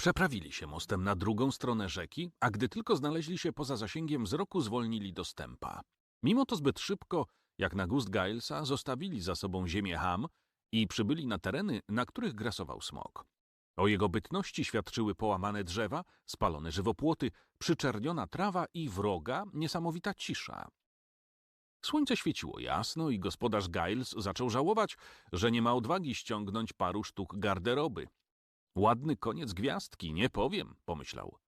Przeprawili się mostem na drugą stronę rzeki, a gdy tylko znaleźli się poza zasięgiem wzroku, zwolnili do stępa. Mimo to zbyt szybko, jak na gust Gilesa, zostawili za sobą ziemię Ham i przybyli na tereny, na których grasował smok. O jego bytności świadczyły połamane drzewa, spalone żywopłoty, przyczerniona trawa i wroga niesamowita cisza. Słońce świeciło jasno i gospodarz Giles zaczął żałować, że nie ma odwagi ściągnąć paru sztuk garderoby. Ładny koniec gwiazdki, nie powiem, pomyślał.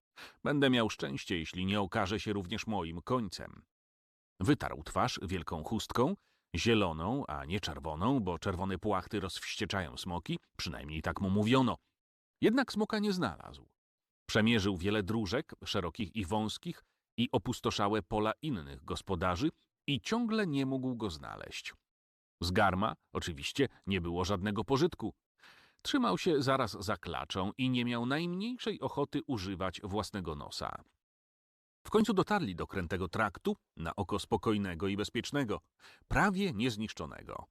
Będę miał szczęście, jeśli nie okaże się również moim końcem. Wytarł twarz wielką chustką, zieloną, a nie czerwoną, bo czerwone płachty rozwścieczają smoki, przynajmniej tak mu mówiono. Jednak smoka nie znalazł. Przemierzył wiele dróżek, szerokich i wąskich, i opustoszałe pola innych gospodarzy i ciągle nie mógł go znaleźć. Z garma, oczywiście, nie było żadnego pożytku. Trzymał się zaraz za klaczą i nie miał najmniejszej ochoty używać własnego nosa. W końcu dotarli do krętego traktu, na oko spokojnego i bezpiecznego, prawie niezniszczonego.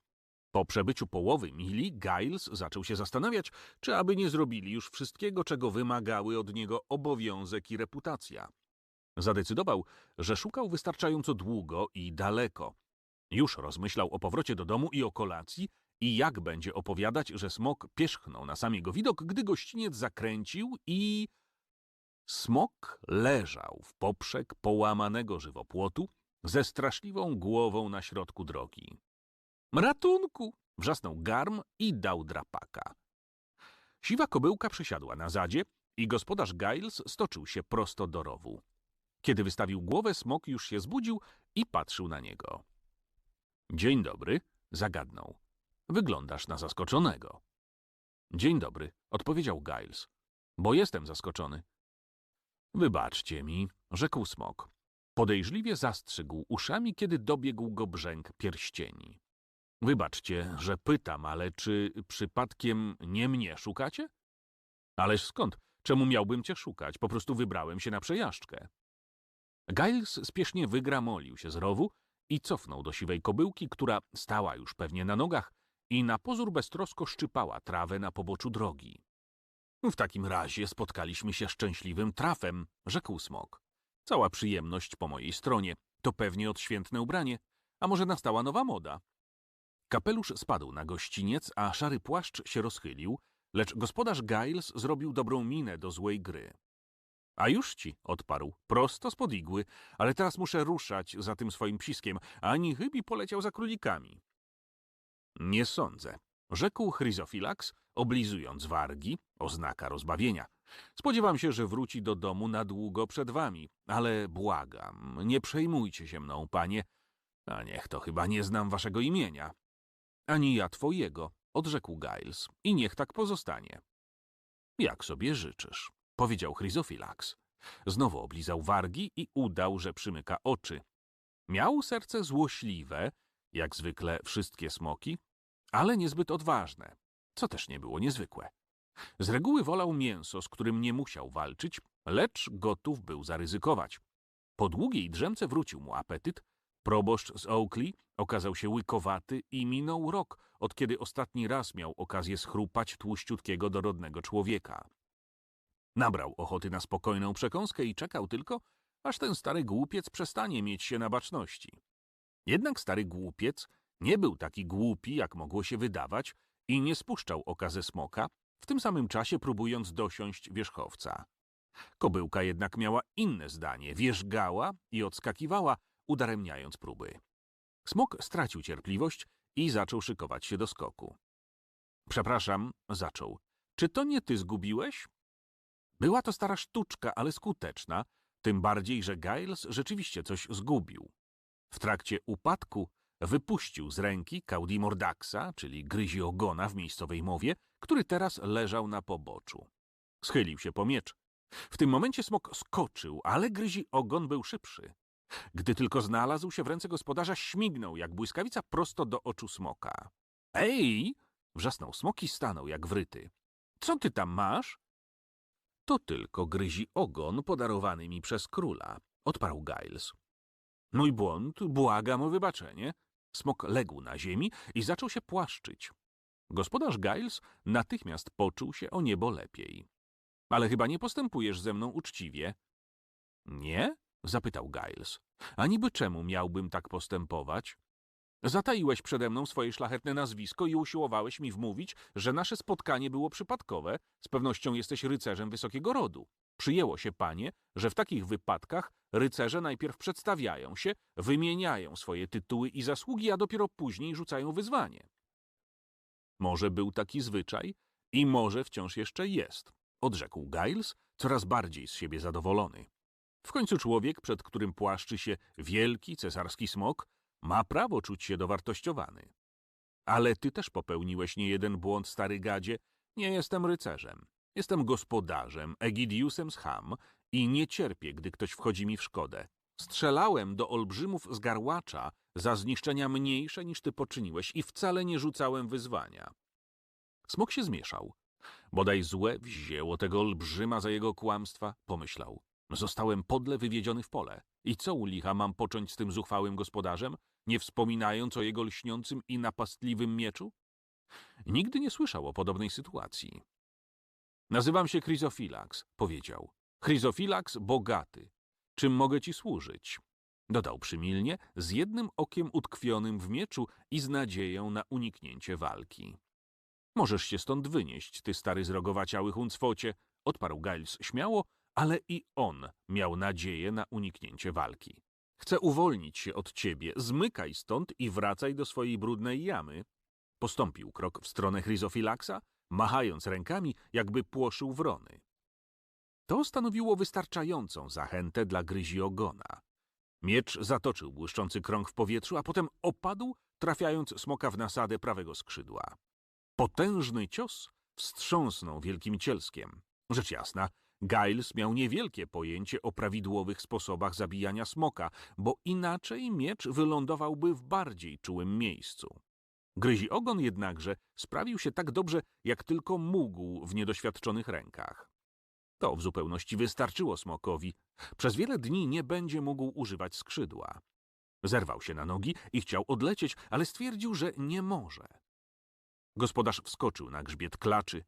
Po przebyciu połowy mili, Giles zaczął się zastanawiać, czy aby nie zrobili już wszystkiego, czego wymagały od niego obowiązek i reputacja. Zadecydował, że szukał wystarczająco długo i daleko. Już rozmyślał o powrocie do domu i o kolacji i jak będzie opowiadać, że smok pierzchnął na sam jego widok, gdy gościniec zakręcił i... Smok leżał w poprzek połamanego żywopłotu ze straszliwą głową na środku drogi. Ratunku! wrzasnął garm i dał drapaka. Siwa kobyłka przysiadła na zadzie i gospodarz Giles stoczył się prosto do rowu. Kiedy wystawił głowę, smok już się zbudził i patrzył na niego. Dzień dobry, zagadnął. Wyglądasz na zaskoczonego. Dzień dobry, odpowiedział Giles. Bo jestem zaskoczony. Wybaczcie mi, rzekł smok. Podejrzliwie zastrzygł uszami, kiedy dobiegł go brzęk pierścieni. Wybaczcie, że pytam, ale czy przypadkiem nie mnie szukacie? Ależ skąd? Czemu miałbym cię szukać? Po prostu wybrałem się na przejażdżkę. Giles spiesznie wygramolił się z rowu i cofnął do siwej kobyłki, która stała już pewnie na nogach i na pozór beztrosko szczypała trawę na poboczu drogi. W takim razie spotkaliśmy się szczęśliwym trafem, rzekł smok. Cała przyjemność po mojej stronie. To pewnie odświętne ubranie. A może nastała nowa moda? Kapelusz spadł na gościniec, a szary płaszcz się rozchylił, lecz gospodarz Giles zrobił dobrą minę do złej gry. A już ci, odparł, prosto spod igły, ale teraz muszę ruszać za tym swoim psiskiem, a Nihybi poleciał za królikami. Nie sądzę, rzekł Chryzofilax, oblizując wargi, oznaka rozbawienia. Spodziewam się, że wróci do domu na długo przed wami, ale błagam, nie przejmujcie się mną, panie, a niech to chyba nie znam waszego imienia. Ani ja twojego, odrzekł Giles, i niech tak pozostanie. Jak sobie życzysz, powiedział Chryzofilax. Znowu oblizał wargi i udał, że przymyka oczy. Miał serce złośliwe, jak zwykle wszystkie smoki, ale niezbyt odważne, co też nie było niezwykłe. Z reguły wolał mięso, z którym nie musiał walczyć, lecz gotów był zaryzykować. Po długiej drzemce wrócił mu apetyt, proboszcz z Oakley okazał się łykowaty i minął rok, od kiedy ostatni raz miał okazję schrupać tłuściutkiego dorodnego człowieka. Nabrał ochoty na spokojną przekąskę i czekał tylko, aż ten stary głupiec przestanie mieć się na baczności. Jednak stary głupiec nie był taki głupi, jak mogło się wydawać i nie spuszczał oka ze smoka, w tym samym czasie próbując dosiąść wierzchowca. Kobyłka jednak miała inne zdanie, wierzgała i odskakiwała, udaremniając próby. Smok stracił cierpliwość i zaczął szykować się do skoku. Przepraszam, zaczął. Czy to nie ty zgubiłeś? Była to stara sztuczka, ale skuteczna, tym bardziej, że Giles rzeczywiście coś zgubił. W trakcie upadku wypuścił z ręki Kaudi Mordaxa, czyli gryzi ogona w miejscowej mowie, który teraz leżał na poboczu. Schylił się po miecz. W tym momencie smok skoczył, ale gryzi ogon był szybszy. Gdy tylko znalazł się w ręce gospodarza, śmignął jak błyskawica prosto do oczu smoka. Ej! wrzasnął smok i stanął jak wryty. Co ty tam masz? To tylko gryzi ogon podarowany mi przez króla, odparł Giles. Mój błąd, błagam o wybaczenie. Smok legł na ziemi i zaczął się płaszczyć. Gospodarz Giles natychmiast poczuł się o niebo lepiej. Ale chyba nie postępujesz ze mną uczciwie. Nie? zapytał Giles. A niby czemu miałbym tak postępować? Zataiłeś przede mną swoje szlachetne nazwisko i usiłowałeś mi wmówić, że nasze spotkanie było przypadkowe. Z pewnością jesteś rycerzem wysokiego rodu. Przyjęło się, panie, że w takich wypadkach rycerze najpierw przedstawiają się, wymieniają swoje tytuły i zasługi, a dopiero później rzucają wyzwanie. Może był taki zwyczaj i może wciąż jeszcze jest, odrzekł Giles, coraz bardziej z siebie zadowolony. W końcu człowiek, przed którym płaszczy się wielki cesarski smok, ma prawo czuć się dowartościowany. Ale ty też popełniłeś niejeden błąd, stary gadzie. Nie jestem rycerzem. Jestem gospodarzem, Egidiusem z Ham i nie cierpię, gdy ktoś wchodzi mi w szkodę. Strzelałem do olbrzymów z garłacza za zniszczenia mniejsze niż ty poczyniłeś i wcale nie rzucałem wyzwania. Smok się zmieszał. Bodaj złe wzięło tego olbrzyma za jego kłamstwa, pomyślał. Zostałem podle wywiedziony w pole. I co u licha mam począć z tym zuchwałym gospodarzem, nie wspominając o jego lśniącym i napastliwym mieczu? Nigdy nie słyszał o podobnej sytuacji. Nazywam się Chryzofilax, powiedział. Chryzofilax bogaty. Czym mogę ci służyć? Dodał przymilnie, z jednym okiem utkwionym w mieczu i z nadzieją na uniknięcie walki. Możesz się stąd wynieść, ty stary zrogowaciały huncwocie, odparł Giles śmiało, ale i on miał nadzieję na uniknięcie walki. Chcę uwolnić się od ciebie, zmykaj stąd i wracaj do swojej brudnej jamy. Postąpił krok w stronę Chryzofilaksa, machając rękami, jakby płoszył wrony. To stanowiło wystarczającą zachętę dla gryzi ogona. Miecz zatoczył błyszczący krąg w powietrzu, a potem opadł, trafiając smoka w nasadę prawego skrzydła. Potężny cios wstrząsnął wielkim cielskiem. Rzecz jasna, Giles miał niewielkie pojęcie o prawidłowych sposobach zabijania smoka, bo inaczej miecz wylądowałby w bardziej czułym miejscu. Gryzi ogon jednakże sprawił się tak dobrze, jak tylko mógł w niedoświadczonych rękach. To w zupełności wystarczyło smokowi. Przez wiele dni nie będzie mógł używać skrzydła. Zerwał się na nogi i chciał odlecieć, ale stwierdził, że nie może. Gospodarz wskoczył na grzbiet klaczy.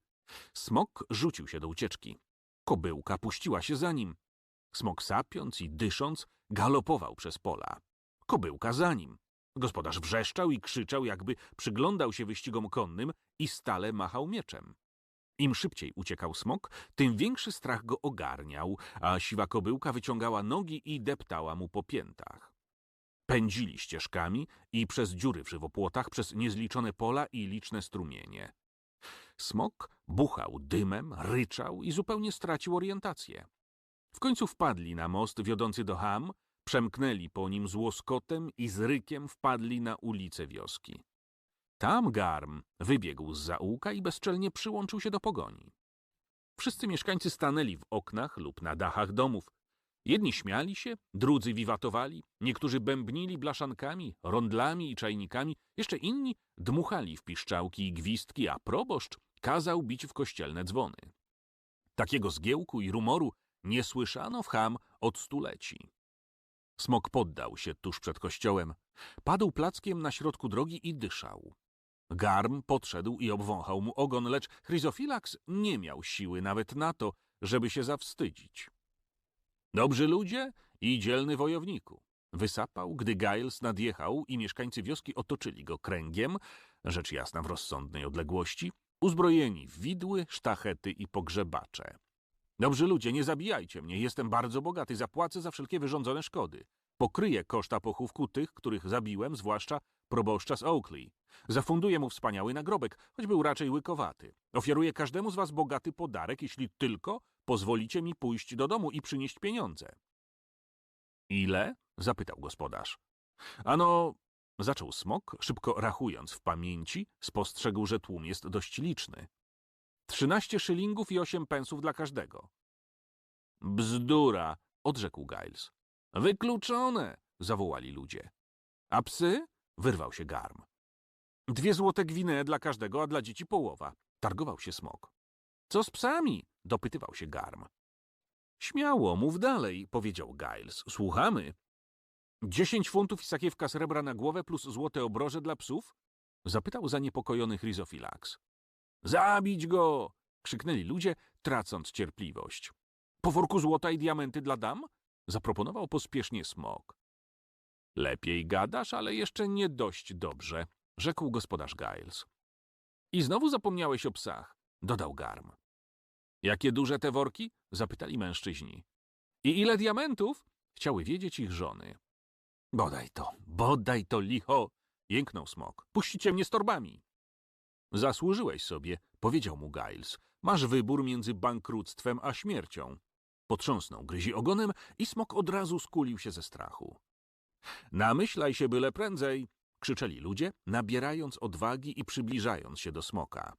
Smok rzucił się do ucieczki. Kobyłka puściła się za nim. Smok sapiąc i dysząc galopował przez pola. Kobyłka za nim. Gospodarz wrzeszczał i krzyczał, jakby przyglądał się wyścigom konnym i stale machał mieczem. Im szybciej uciekał smok, tym większy strach go ogarniał, a siwa kobyłka wyciągała nogi i deptała mu po piętach. Pędzili ścieżkami i przez dziury w żywopłotach, przez niezliczone pola i liczne strumienie. Smok buchał dymem, ryczał i zupełnie stracił orientację. W końcu wpadli na most wiodący do Ham, przemknęli po nim z łoskotem i z rykiem wpadli na ulicę wioski. Tam Garm wybiegł z zaułka i bezczelnie przyłączył się do pogoni. Wszyscy mieszkańcy stanęli w oknach lub na dachach domów. Jedni śmiali się, drudzy wiwatowali, niektórzy bębnili blaszankami, rondlami i czajnikami, jeszcze inni dmuchali w piszczałki i gwizdki, a proboszcz kazał bić w kościelne dzwony. Takiego zgiełku i rumoru nie słyszano w Ham od stuleci. Smok poddał się tuż przed kościołem, padł plackiem na środku drogi i dyszał. Garm podszedł i obwąchał mu ogon, lecz Chryzofilax nie miał siły nawet na to, żeby się zawstydzić. Dobrzy ludzie i dzielny wojowniku. Wysapał, gdy Giles nadjechał i mieszkańcy wioski otoczyli go kręgiem, rzecz jasna w rozsądnej odległości, uzbrojeni w widły, sztachety i pogrzebacze. Dobrzy ludzie, nie zabijajcie mnie, jestem bardzo bogaty, zapłacę za wszelkie wyrządzone szkody. Pokryję koszta pochówku tych, których zabiłem, zwłaszcza proboszcza z Oakley. Zafunduję mu wspaniały nagrobek, choć był raczej łykowaty. Ofiaruję każdemu z was bogaty podarek, jeśli tylko pozwolicie mi pójść do domu i przynieść pieniądze. Ile? zapytał gospodarz. Ano, zaczął smok, szybko rachując w pamięci, spostrzegł, że tłum jest dość liczny. Trzynaście szylingów i osiem pensów dla każdego. Bzdura, odrzekł Giles. Wykluczone, zawołali ludzie. A psy? wyrwał się garm. Dwie złote gwinee dla każdego, a dla dzieci połowa. Targował się smok. Co z psami? dopytywał się garm. Śmiało, mów dalej, powiedział Giles. Słuchamy. Dziesięć funtów i sakiewka srebra na głowę plus złote obroże dla psów? Zapytał zaniepokojony Chryzofilax. Zabić go! krzyknęli ludzie, tracąc cierpliwość. Po worku złota i diamenty dla dam? Zaproponował pospiesznie smok. Lepiej gadasz, ale jeszcze nie dość dobrze, rzekł gospodarz Giles. I znowu zapomniałeś o psach, dodał Garm. Jakie duże te worki? zapytali mężczyźni. I ile diamentów? Chciały wiedzieć ich żony. Bodaj to, bodaj to licho! jęknął smok. Puścicie mnie z torbami. Zasłużyłeś sobie, powiedział mu Giles. Masz wybór między bankructwem a śmiercią. Potrząsnął gryzi ogonem i smok od razu skulił się ze strachu. Namyślaj się byle prędzej, krzyczeli ludzie, nabierając odwagi i przybliżając się do smoka.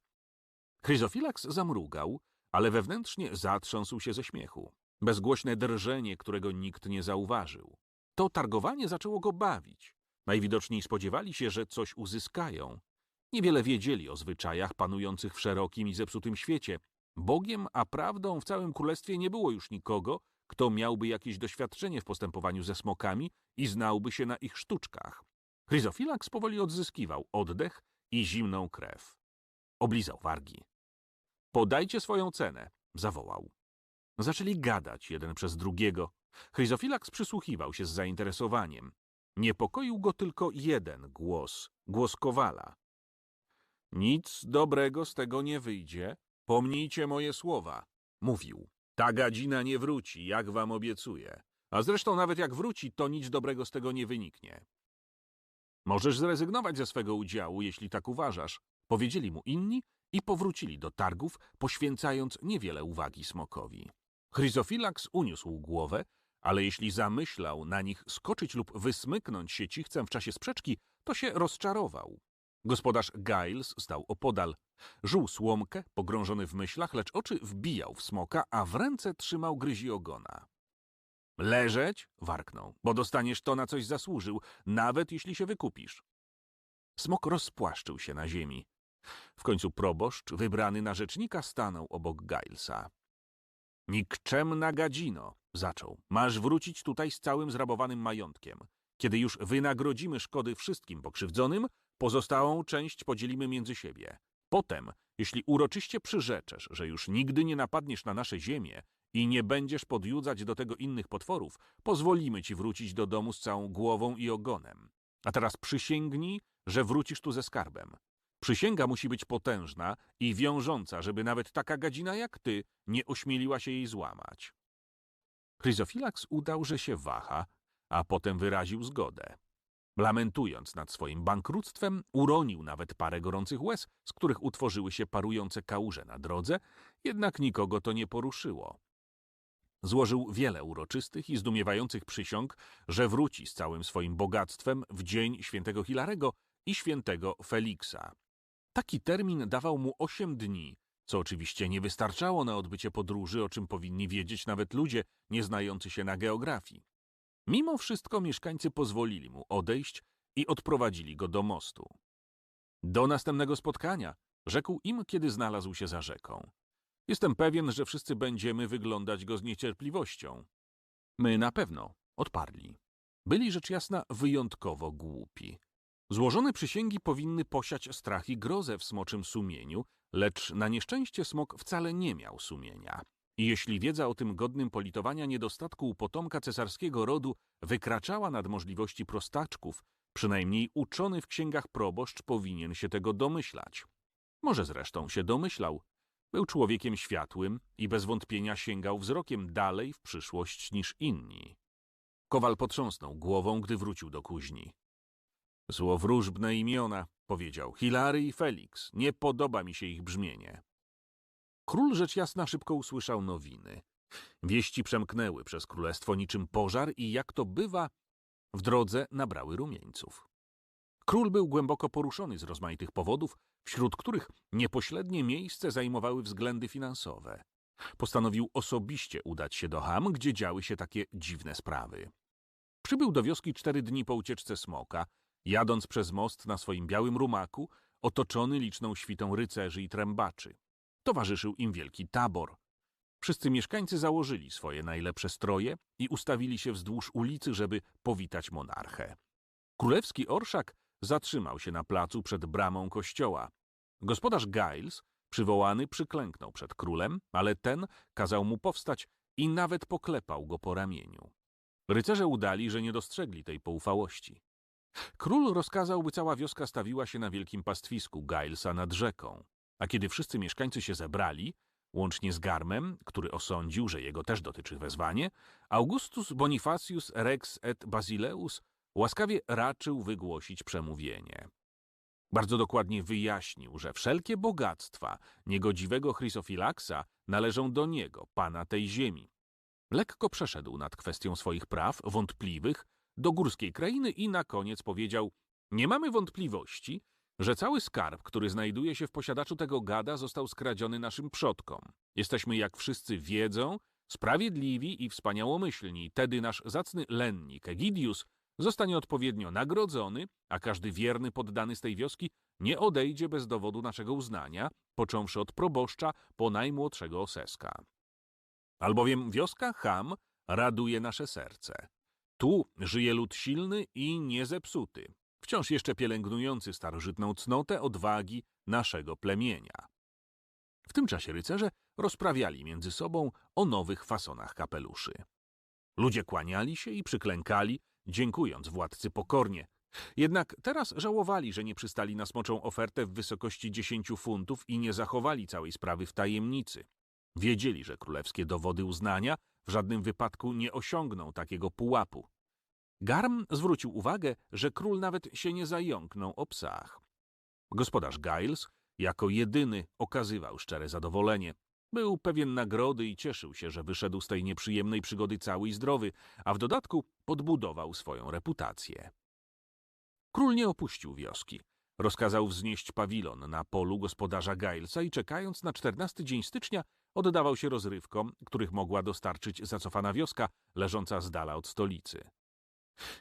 Chryzofilax zamrugał, ale wewnętrznie zatrząsł się ze śmiechu. Bezgłośne drżenie, którego nikt nie zauważył. To targowanie zaczęło go bawić. Najwidoczniej spodziewali się, że coś uzyskają. Niewiele wiedzieli o zwyczajach panujących w szerokim i zepsutym świecie. Bogiem, a prawdą w całym królestwie nie było już nikogo, kto miałby jakieś doświadczenie w postępowaniu ze smokami i znałby się na ich sztuczkach. Chryzofilax powoli odzyskiwał oddech i zimną krew. Oblizał wargi. Podajcie swoją cenę, zawołał. Zaczęli gadać jeden przez drugiego. Chryzofilax przysłuchiwał się z zainteresowaniem. Niepokoił go tylko jeden głos, głos Kowala. Nic dobrego z tego nie wyjdzie, pomnijcie moje słowa, mówił. Ta gadzina nie wróci, jak wam obiecuję. A zresztą nawet jak wróci, to nic dobrego z tego nie wyniknie. Możesz zrezygnować ze swego udziału, jeśli tak uważasz, powiedzieli mu inni i powrócili do targów, poświęcając niewiele uwagi smokowi. Chryzofilax uniósł głowę, ale jeśli zamyślał na nich skoczyć lub wysmyknąć się cichcem w czasie sprzeczki, to się rozczarował. Gospodarz Giles stał opodal. Żuł słomkę, pogrążony w myślach, lecz oczy wbijał w smoka, a w ręce trzymał gryzi ogona. Leżeć? warknął, bo dostaniesz to, na coś zasłużył, nawet jeśli się wykupisz. Smok rozpłaszczył się na ziemi. W końcu proboszcz, wybrany na rzecznika, stanął obok Gilesa. Nikczemna gadzino, zaczął. Masz wrócić tutaj z całym zrabowanym majątkiem. Kiedy już wynagrodzimy szkody wszystkim pokrzywdzonym, pozostałą część podzielimy między siebie. Potem, jeśli uroczyście przyrzeczesz, że już nigdy nie napadniesz na nasze ziemię i nie będziesz podjudzać do tego innych potworów, pozwolimy ci wrócić do domu z całą głową i ogonem. A teraz przysięgnij, że wrócisz tu ze skarbem. Przysięga musi być potężna i wiążąca, żeby nawet taka gadzina jak ty nie ośmieliła się jej złamać. Chryzofilax udał, że się waha, a potem wyraził zgodę. Lamentując nad swoim bankructwem, uronił nawet parę gorących łez, z których utworzyły się parujące kałuże na drodze, jednak nikogo to nie poruszyło. Złożył wiele uroczystych i zdumiewających przysiąg, że wróci z całym swoim bogactwem w dzień świętego Hilarego i świętego Feliksa. Taki termin dawał mu osiem dni, co oczywiście nie wystarczało na odbycie podróży, o czym powinni wiedzieć nawet ludzie nie znający się na geografii. Mimo wszystko mieszkańcy pozwolili mu odejść i odprowadzili go do mostu. Do następnego spotkania, rzekł im, kiedy znalazł się za rzeką. Jestem pewien, że wszyscy będziemy wyglądać go z niecierpliwością. My na pewno, odparli. Byli rzecz jasna wyjątkowo głupi. Złożone przysięgi powinny posiać strach i grozę w smoczym sumieniu, lecz na nieszczęście smok wcale nie miał sumienia. I jeśli wiedza o tym godnym politowania niedostatku u potomka cesarskiego rodu wykraczała nad możliwości prostaczków, przynajmniej uczony w księgach proboszcz powinien się tego domyślać. Może zresztą się domyślał. Był człowiekiem światłym i bez wątpienia sięgał wzrokiem dalej w przyszłość niż inni. Kowal potrząsnął głową, gdy wrócił do kuźni. Złowróżbne imiona, powiedział. Hilary i Felix. Nie podoba mi się ich brzmienie. Król rzecz jasna szybko usłyszał nowiny. Wieści przemknęły przez królestwo niczym pożar i jak to bywa, w drodze nabrały rumieńców. Król był głęboko poruszony z rozmaitych powodów, wśród których niepośrednie miejsce zajmowały względy finansowe. Postanowił osobiście udać się do Ham, gdzie działy się takie dziwne sprawy. Przybył do wioski cztery dni po ucieczce smoka, jadąc przez most na swoim białym rumaku, otoczony liczną świtą rycerzy i trębaczy. Towarzyszył im wielki tabor. Wszyscy mieszkańcy założyli swoje najlepsze stroje i ustawili się wzdłuż ulicy, żeby powitać monarchę. Królewski orszak zatrzymał się na placu przed bramą kościoła. Gospodarz Giles przywołany, przyklęknął przed królem, ale ten kazał mu powstać i nawet poklepał go po ramieniu. Rycerze udali, że nie dostrzegli tej poufałości. Król rozkazał, by cała wioska stawiła się na wielkim pastwisku Gilesa nad rzeką, a kiedy wszyscy mieszkańcy się zebrali, łącznie z Garmem, który osądził, że jego też dotyczy wezwanie, Augustus Bonifacius Rex et Basileus łaskawie raczył wygłosić przemówienie. Bardzo dokładnie wyjaśnił, że wszelkie bogactwa niegodziwego Chrysofilaksa należą do niego, pana tej ziemi. Lekko przeszedł nad kwestią swoich praw, wątpliwych, do górskiej krainy i na koniec powiedział: Nie mamy wątpliwości, że cały skarb, który znajduje się w posiadaczu tego gada, został skradziony naszym przodkom. Jesteśmy, jak wszyscy wiedzą, sprawiedliwi i wspaniałomyślni. Tedy nasz zacny lennik Egidius zostanie odpowiednio nagrodzony, a każdy wierny poddany z tej wioski nie odejdzie bez dowodu naszego uznania, począwszy od proboszcza po najmłodszego oseska. Albowiem wioska Ham raduje nasze serce. Tu żyje lud silny i niezepsuty, wciąż jeszcze pielęgnujący starożytną cnotę odwagi naszego plemienia. W tym czasie rycerze rozprawiali między sobą o nowych fasonach kapeluszy. Ludzie kłaniali się i przyklękali, dziękując władcy pokornie. Jednak teraz żałowali, że nie przystali na smoczą ofertę w wysokości dziesięciu funtów i nie zachowali całej sprawy w tajemnicy. Wiedzieli, że królewskie dowody uznania w żadnym wypadku nie osiągną takiego pułapu. Garm zwrócił uwagę, że król nawet się nie zająknął o psach. Gospodarz Giles jako jedyny okazywał szczere zadowolenie. Był pewien nagrody i cieszył się, że wyszedł z tej nieprzyjemnej przygody cały i zdrowy, a w dodatku podbudował swoją reputację. Król nie opuścił wioski. Rozkazał wznieść pawilon na polu gospodarza Gilesa i czekając na czternasty dzień stycznia oddawał się rozrywkom, których mogła dostarczyć zacofana wioska leżąca z dala od stolicy.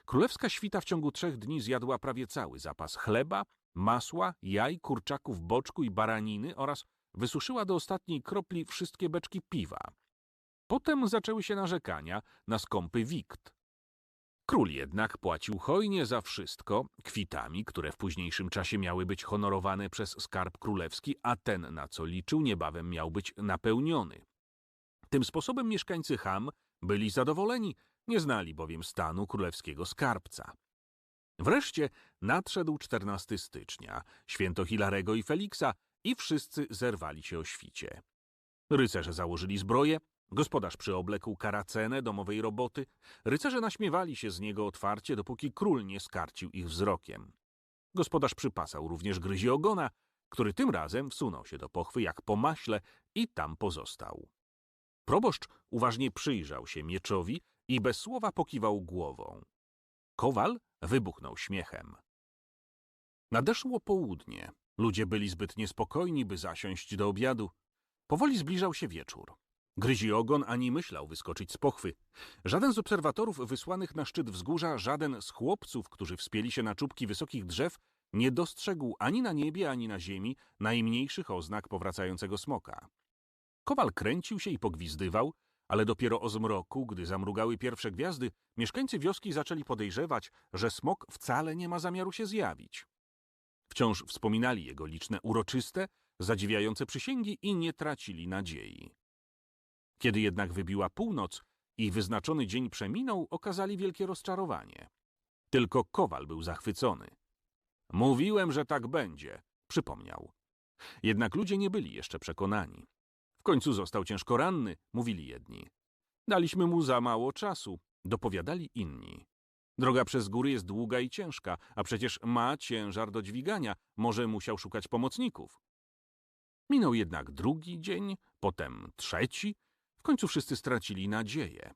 Królewska świta w ciągu trzech dni zjadła prawie cały zapas chleba, masła, jaj, kurczaków, boczku i baraniny oraz wysuszyła do ostatniej kropli wszystkie beczki piwa. Potem zaczęły się narzekania na skąpy wikt. Król jednak płacił hojnie za wszystko kwitami, które w późniejszym czasie miały być honorowane przez skarb królewski, a ten, na co liczył, niebawem miał być napełniony. Tym sposobem mieszkańcy Ham byli zadowoleni, nie znali bowiem stanu królewskiego skarbca. Wreszcie nadszedł 14 stycznia, święto Hilarego i Feliksa i wszyscy zerwali się o świcie. Rycerze założyli zbroje, gospodarz przyoblekł karacenę domowej roboty, rycerze naśmiewali się z niego otwarcie, dopóki król nie skarcił ich wzrokiem. Gospodarz przypasał również gryzi ogona, który tym razem wsunął się do pochwy jak po maśle i tam pozostał. Proboszcz uważnie przyjrzał się mieczowi i bez słowa pokiwał głową. Kowal wybuchnął śmiechem. Nadeszło południe. Ludzie byli zbyt niespokojni, by zasiąść do obiadu. Powoli zbliżał się wieczór. Gryzi ogon ani myślał wyskoczyć z pochwy. Żaden z obserwatorów wysłanych na szczyt wzgórza, żaden z chłopców, którzy wspięli się na czubki wysokich drzew, nie dostrzegł ani na niebie, ani na ziemi najmniejszych oznak powracającego smoka. Kowal kręcił się i pogwizdywał, ale dopiero o zmroku, gdy zamrugały pierwsze gwiazdy, mieszkańcy wioski zaczęli podejrzewać, że smok wcale nie ma zamiaru się zjawić. Wciąż wspominali jego liczne uroczyste, zadziwiające przysięgi i nie tracili nadziei. Kiedy jednak wybiła północ i wyznaczony dzień przeminął, okazali wielkie rozczarowanie. Tylko Kowal był zachwycony. Mówiłem, że tak będzie, przypomniał. Jednak ludzie nie byli jeszcze przekonani. Końcu został ciężko ranny, mówili jedni. Daliśmy mu za mało czasu, dopowiadali inni. Droga przez góry jest długa i ciężka, a przecież ma ciężar do dźwigania, może musiał szukać pomocników. Minął jednak drugi dzień, potem trzeci, w końcu wszyscy stracili nadzieję.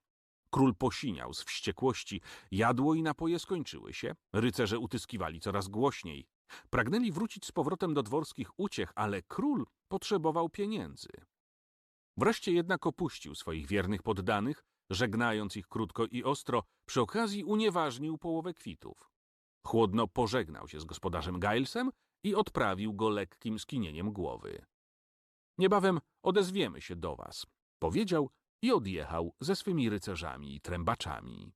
Król posiniał z wściekłości, jadło i napoje skończyły się, rycerze utyskiwali coraz głośniej. Pragnęli wrócić z powrotem do dworskich uciech, ale król potrzebował pieniędzy. Wreszcie jednak opuścił swoich wiernych poddanych, żegnając ich krótko i ostro, przy okazji unieważnił połowę kwitów. Chłodno pożegnał się z gospodarzem Gilesem i odprawił go lekkim skinieniem głowy. Niebawem odezwiemy się do was, powiedział i odjechał ze swymi rycerzami i trębaczami.